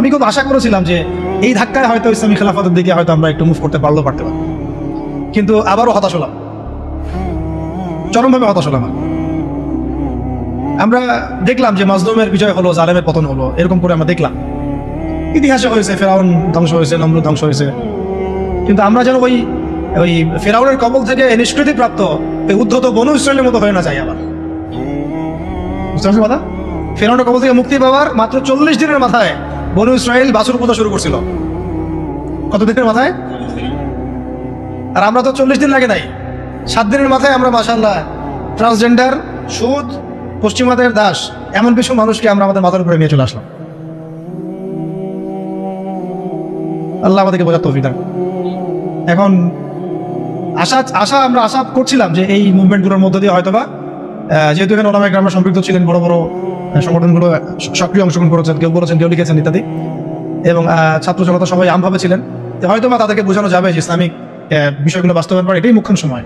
আমি খুব আশা করেছিলাম যে এই ধাক্কায় হয়তো ইসলামী খেলাফতের দিকে হয়তো আমরা একটু মুভ করতে পারলেও পারতে পারি। কিন্তু আবারও হতাশ হলাম। চরমভাবে হতাশ হলাম আমরা দেখলাম যে মাজলুমের বিজয় হলো, জালেমের পতন হলো, এরকম করে আমরা দেখলাম। ইতিহাসে হয়েছে, ফেরাউন ধ্বংস হয়েছে, নমরুদ ধ্বংস হয়েছে। কিন্তু আমরা যেন ওই ওই ফেরাউনের কবল থেকে নিষ্কৃতি প্রাপ্ত ওই উদ্ধত বনু ইসরায়েলের মতো হয়ে না যাই আবার। বুঝতে পারছ কথা? ফেরাউনের কবল থেকে মুক্তি পাওয়ার মাত্র চল্লিশ দিনের মাথায় বনু ইসরায়েল বাছুর পূজা শুরু করছিল। কত দিনের মাথায়? আর আমরা তো চল্লিশ দিন লাগে নাই। সাত দিনের মাথায় আমরা মাসাল্লাহ ট্রান্সজেন্ডার সুদ, পশ্চিমাদের দাস, এমন কিছু মানুষকে আমরা আমাদের মাথার উপরে নিয়ে চলে আসলাম। আল্লাহ আমাদেরকে বোঝার তৌফিক এখন আশা আশা আমরা আশা করছিলাম যে এই মুভমেন্টগুলোর মধ্য দিয়ে হয়তোবা যেহেতু এখানে ওলামায় গ্রামে সম্পৃক্ত ছিলেন, বড় বড় সংগঠনগুলো সক্রিয় অংশগ্রহণ করেছেন, কেউ বলেছেন, কেউ লিখেছেন ইত্যাদি। এবং ছাত্র জনতা সবাই আমভাবে ছিলেন। হয়তো বা তাদেরকে বোঝানো যাবে যে ইসলামিক বিষয়গুলো বাস্তবায়ন করা এটাই মুখ্য সময়।